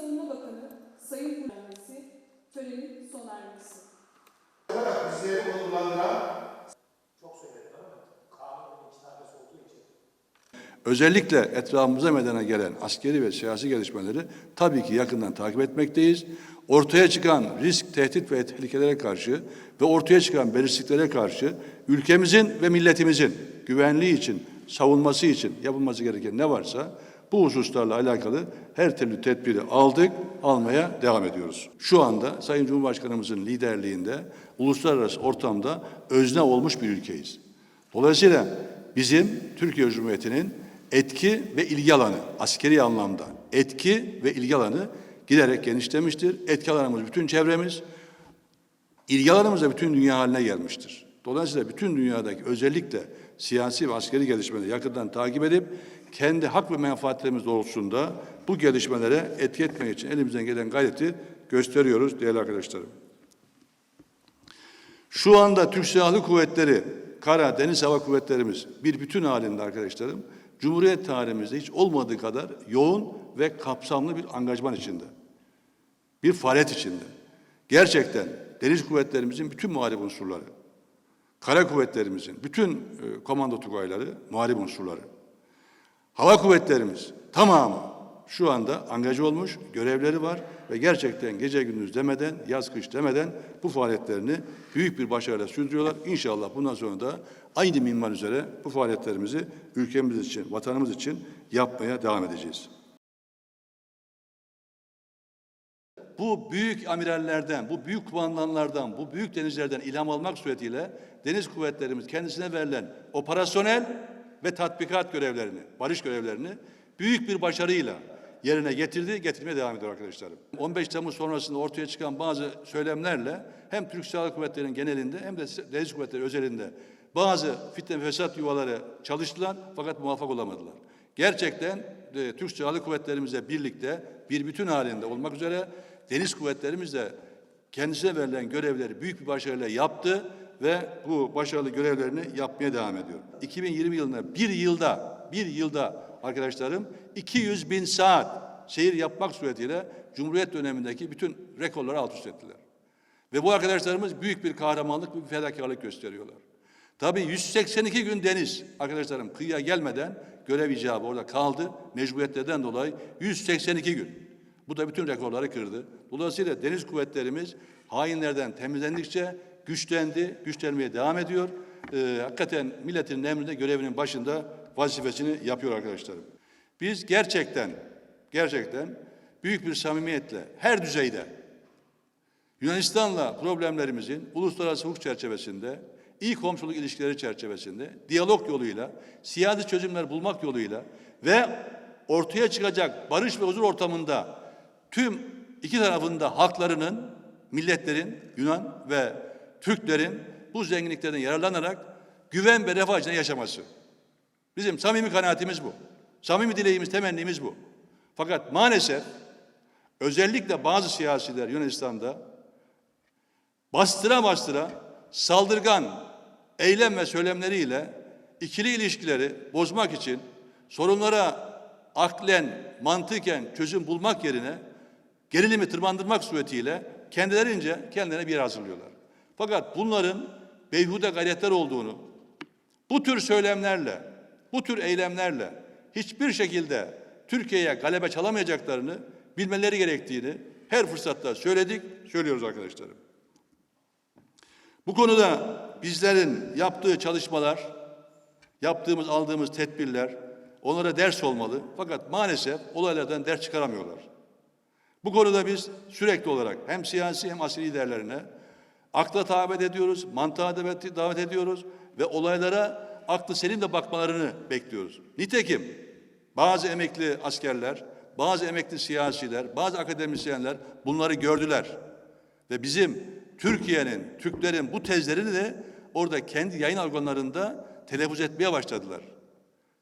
Savunma Bakanı Sayın Kullanması törenin sona ermesi. bizleri onurlandıran Özellikle etrafımıza meydana gelen askeri ve siyasi gelişmeleri tabii ki yakından takip etmekteyiz. Ortaya çıkan risk, tehdit ve tehlikelere karşı ve ortaya çıkan belirsizliklere karşı ülkemizin ve milletimizin güvenliği için, savunması için yapılması gereken ne varsa bu hususlarla alakalı her türlü tedbiri aldık, almaya devam ediyoruz. Şu anda Sayın Cumhurbaşkanımızın liderliğinde uluslararası ortamda özne olmuş bir ülkeyiz. Dolayısıyla bizim Türkiye Cumhuriyeti'nin etki ve ilgi alanı, askeri anlamda etki ve ilgi alanı giderek genişlemiştir. Etki alanımız bütün çevremiz, ilgi alanımız da bütün dünya haline gelmiştir. Dolayısıyla bütün dünyadaki özellikle siyasi ve askeri gelişmeleri yakından takip edip kendi hak ve menfaatlerimiz doğrultusunda bu gelişmelere etki etmek için elimizden gelen gayreti gösteriyoruz değerli arkadaşlarım. Şu anda Türk Silahlı Kuvvetleri, Kara, Deniz Hava Kuvvetlerimiz bir bütün halinde arkadaşlarım. Cumhuriyet tarihimizde hiç olmadığı kadar yoğun ve kapsamlı bir angajman içinde. Bir faaliyet içinde. Gerçekten deniz kuvvetlerimizin bütün muharip unsurları, kara kuvvetlerimizin bütün e, komando tugayları muharip unsurları, hava kuvvetlerimiz tamamı şu anda angaja olmuş, görevleri var ve gerçekten gece gündüz demeden, yaz kış demeden bu faaliyetlerini büyük bir başarıyla sürdürüyorlar. İnşallah bundan sonra da aynı minval üzere bu faaliyetlerimizi ülkemiz için, vatanımız için yapmaya devam edeceğiz. Bu büyük amirallerden, bu büyük kumandanlardan, bu büyük denizlerden ilham almak suretiyle deniz kuvvetlerimiz kendisine verilen operasyonel ve tatbikat görevlerini, barış görevlerini büyük bir başarıyla yerine getirdi, getirmeye devam ediyor arkadaşlarım. 15 Temmuz sonrasında ortaya çıkan bazı söylemlerle hem Türk Silahlı Kuvvetleri'nin genelinde hem de Deniz Kuvvetleri özelinde bazı fitne ve fesat yuvaları çalıştılar fakat muvaffak olamadılar. Gerçekten e, Türk Silahlı Kuvvetlerimizle birlikte bir bütün halinde olmak üzere deniz kuvvetlerimiz de kendisine verilen görevleri büyük bir başarıyla yaptı ve bu başarılı görevlerini yapmaya devam ediyor. 2020 yılında bir yılda bir yılda arkadaşlarım 200 bin saat seyir yapmak suretiyle Cumhuriyet dönemindeki bütün rekorları alt üst ettiler. Ve bu arkadaşlarımız büyük bir kahramanlık, bir fedakarlık gösteriyorlar. Tabii 182 gün deniz arkadaşlarım kıyıya gelmeden görev icabı orada kaldı. Mecburiyetlerden dolayı 182 gün. Bu da bütün rekorları kırdı. Dolayısıyla deniz kuvvetlerimiz hainlerden temizlendikçe güçlendi, güçlenmeye devam ediyor. Ee, hakikaten milletin emrinde görevinin başında vazifesini yapıyor arkadaşlarım. Biz gerçekten, gerçekten büyük bir samimiyetle her düzeyde Yunanistan'la problemlerimizin uluslararası hukuk çerçevesinde, iyi komşuluk ilişkileri çerçevesinde, diyalog yoluyla, siyasi çözümler bulmak yoluyla ve ortaya çıkacak barış ve huzur ortamında tüm iki tarafında halklarının, milletlerin, Yunan ve Türklerin bu zenginliklerden yararlanarak güven ve refah içinde yaşaması. Bizim samimi kanaatimiz bu. Samimi dileğimiz, temennimiz bu. Fakat maalesef özellikle bazı siyasiler Yunanistan'da bastıra bastıra saldırgan eylem ve söylemleriyle ikili ilişkileri bozmak için sorunlara aklen, mantıken çözüm bulmak yerine gerilimi tırmandırmak suretiyle kendilerince kendilerine bir yer hazırlıyorlar. Fakat bunların beyhude gayretler olduğunu, bu tür söylemlerle, bu tür eylemlerle hiçbir şekilde Türkiye'ye galebe çalamayacaklarını bilmeleri gerektiğini her fırsatta söyledik, söylüyoruz arkadaşlarım. Bu konuda bizlerin yaptığı çalışmalar, yaptığımız, aldığımız tedbirler onlara ders olmalı. Fakat maalesef olaylardan ders çıkaramıyorlar. Bu konuda biz sürekli olarak hem siyasi hem askeri liderlerine akla davet ediyoruz, mantığa davet, ediyoruz ve olaylara aklı selimle bakmalarını bekliyoruz. Nitekim bazı emekli askerler, bazı emekli siyasiler, bazı akademisyenler bunları gördüler. Ve bizim Türkiye'nin, Türklerin bu tezlerini de orada kendi yayın organlarında telaffuz etmeye başladılar.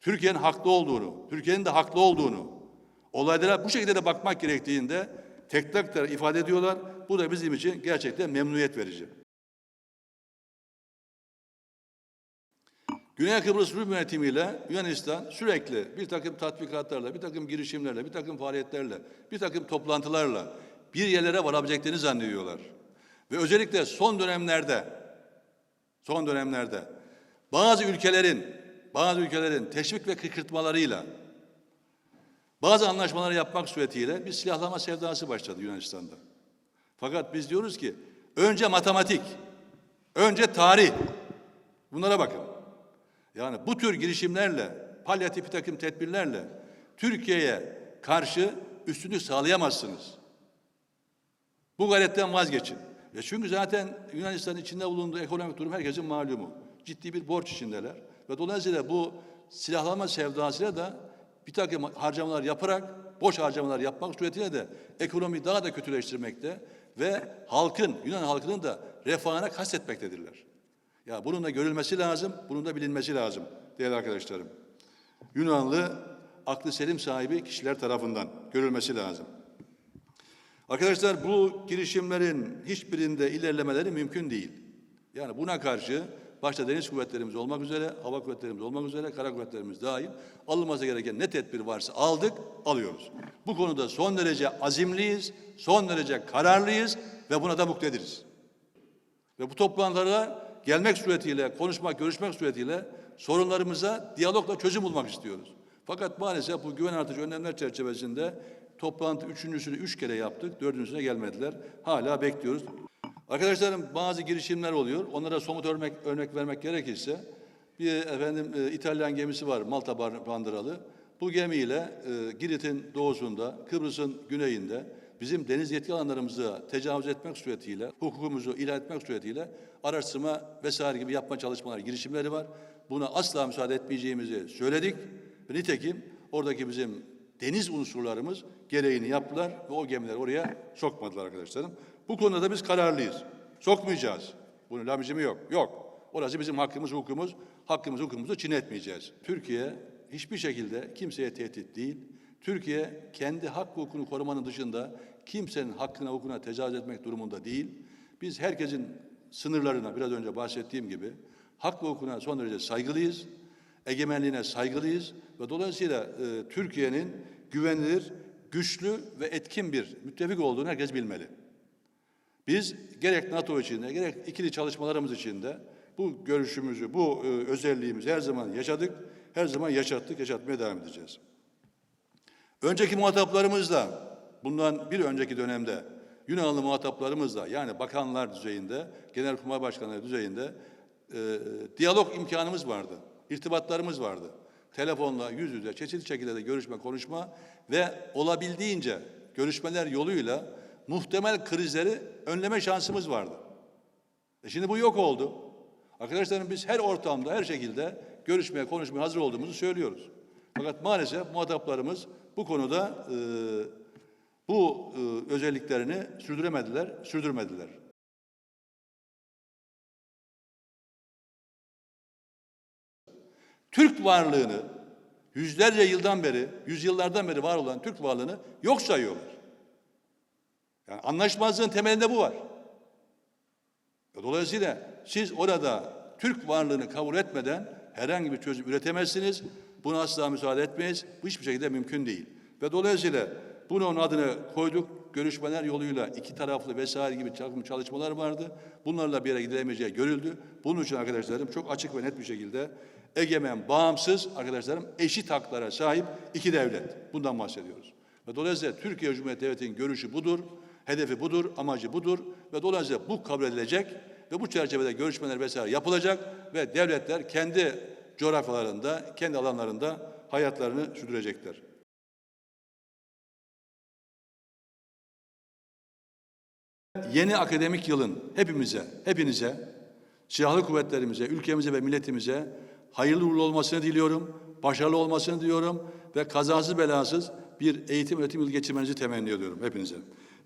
Türkiye'nin haklı olduğunu, Türkiye'nin de haklı olduğunu, olaylara bu şekilde de bakmak gerektiğinde tek tek de ifade ediyorlar. Bu da bizim için gerçekten memnuniyet verici. Güney Kıbrıs Rum yönetimiyle Yunanistan sürekli bir takım tatbikatlarla, bir takım girişimlerle, bir takım faaliyetlerle, bir takım toplantılarla bir yerlere varabileceklerini zannediyorlar. Ve özellikle son dönemlerde, son dönemlerde bazı ülkelerin, bazı ülkelerin teşvik ve kıkırtmalarıyla bazı anlaşmaları yapmak suretiyle bir silahlama sevdası başladı Yunanistan'da. Fakat biz diyoruz ki önce matematik, önce tarih. Bunlara bakın. Yani bu tür girişimlerle, palyatif takım tedbirlerle Türkiye'ye karşı üstünlük sağlayamazsınız. Bu gayretten vazgeçin. Ya çünkü zaten Yunanistan'ın içinde bulunduğu ekonomik durum herkesin malumu. Ciddi bir borç içindeler. Ve dolayısıyla bu silahlama sevdasıyla da bir takım harcamalar yaparak, boş harcamalar yapmak suretiyle de ekonomiyi daha da kötüleştirmekte ve halkın, Yunan halkının da refahına kastetmektedirler. Ya bunun da görülmesi lazım, bunun da bilinmesi lazım değerli arkadaşlarım. Yunanlı aklı selim sahibi kişiler tarafından görülmesi lazım. Arkadaşlar bu girişimlerin hiçbirinde ilerlemeleri mümkün değil. Yani buna karşı başta deniz kuvvetlerimiz olmak üzere, hava kuvvetlerimiz olmak üzere, kara kuvvetlerimiz dahil alınması gereken ne tedbir varsa aldık, alıyoruz. Bu konuda son derece azimliyiz, son derece kararlıyız ve buna da muktediriz. Ve bu toplantılara gelmek suretiyle, konuşmak, görüşmek suretiyle sorunlarımıza diyalogla çözüm bulmak istiyoruz. Fakat maalesef bu güven artıcı önlemler çerçevesinde toplantı üçüncüsünü üç kere yaptık, dördüncüsüne gelmediler. Hala bekliyoruz. Arkadaşlarım bazı girişimler oluyor. Onlara somut örnek, örnek vermek gerekirse bir efendim e, İtalyan gemisi var Malta bandıralı. Bu gemiyle e, Girit'in doğusunda, Kıbrıs'ın güneyinde bizim deniz yetki alanlarımıza tecavüz etmek suretiyle, hukukumuzu ihlal etmek suretiyle araştırma vesaire gibi yapma çalışmalar, girişimleri var. Buna asla müsaade etmeyeceğimizi söyledik. Nitekim oradaki bizim deniz unsurlarımız gereğini yaptılar ve o gemiler oraya sokmadılar arkadaşlarım. Bu konuda da biz kararlıyız. Sokmayacağız. Bunun lamicimi yok. Yok. Orası bizim hakkımız, hukukumuz. Hakkımız, hukukumuzu çiğnetmeyeceğiz. Türkiye hiçbir şekilde kimseye tehdit değil. Türkiye kendi hak hukukunu korumanın dışında kimsenin hakkına, hukukuna tecavüz etmek durumunda değil. Biz herkesin sınırlarına biraz önce bahsettiğim gibi hak ve hukukuna son derece saygılıyız. Egemenliğine saygılıyız ve dolayısıyla e, Türkiye'nin güvenilir, güçlü ve etkin bir müttefik olduğunu herkes bilmeli. Biz gerek NATO içinde gerek ikili çalışmalarımız içinde bu görüşümüzü, bu e, özelliğimizi her zaman yaşadık, her zaman yaşattık, yaşatmaya devam edeceğiz. Önceki muhataplarımızla, bundan bir önceki dönemde Yunanlı muhataplarımızla yani bakanlar düzeyinde, genelkurmay başkanları düzeyinde e, diyalog imkanımız vardı, irtibatlarımız vardı. Telefonla, yüz yüze, çeşitli şekilde de görüşme, konuşma ve olabildiğince görüşmeler yoluyla muhtemel krizleri önleme şansımız vardı. E şimdi bu yok oldu. Arkadaşlarım biz her ortamda, her şekilde görüşmeye, konuşmaya hazır olduğumuzu söylüyoruz. Fakat maalesef muhataplarımız bu konuda e, bu e, özelliklerini sürdüremediler, sürdürmediler. Türk varlığını yüzlerce yıldan beri, yüzyıllardan beri var olan Türk varlığını yok sayıyorlar. Yani anlaşmazlığın temelinde bu var. Dolayısıyla siz orada Türk varlığını kabul etmeden herhangi bir çözüm üretemezsiniz. Buna asla müsaade etmeyiz. Bu hiçbir şekilde mümkün değil. Ve dolayısıyla bunun adını koyduk. Görüşmeler yoluyla iki taraflı vesaire gibi takım çalışmalar vardı. Bunlarla bir yere gidilemeyeceği görüldü. Bunun için arkadaşlarım çok açık ve net bir şekilde egemen, bağımsız arkadaşlarım eşit haklara sahip iki devlet. Bundan bahsediyoruz. Ve dolayısıyla Türkiye Cumhuriyeti Devleti'nin görüşü budur. Hedefi budur, amacı budur ve dolayısıyla bu kabul edilecek ve bu çerçevede görüşmeler vesaire yapılacak ve devletler kendi coğrafyalarında, kendi alanlarında hayatlarını sürdürecekler. Yeni akademik yılın hepimize, hepinize, silahlı kuvvetlerimize, ülkemize ve milletimize hayırlı uğurlu olmasını diliyorum, başarılı olmasını diliyorum ve kazasız belasız bir eğitim öğretim yılı geçirmenizi temenni ediyorum hepinize.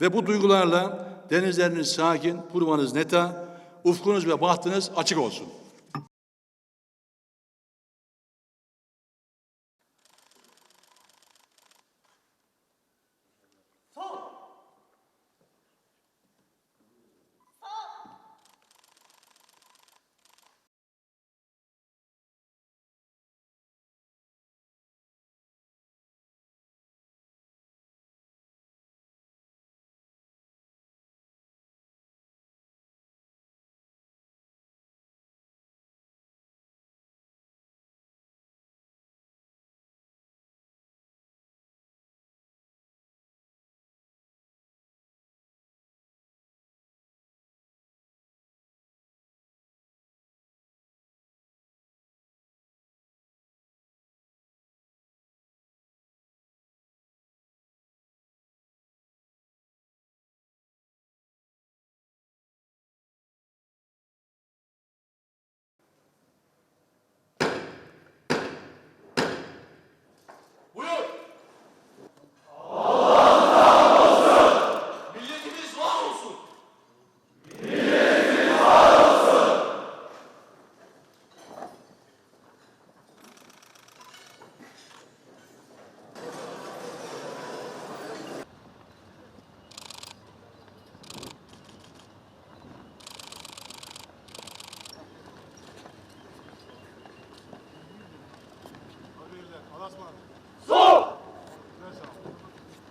Ve bu duygularla denizleriniz sakin, kurmanız neta, ufkunuz ve bahtınız açık olsun.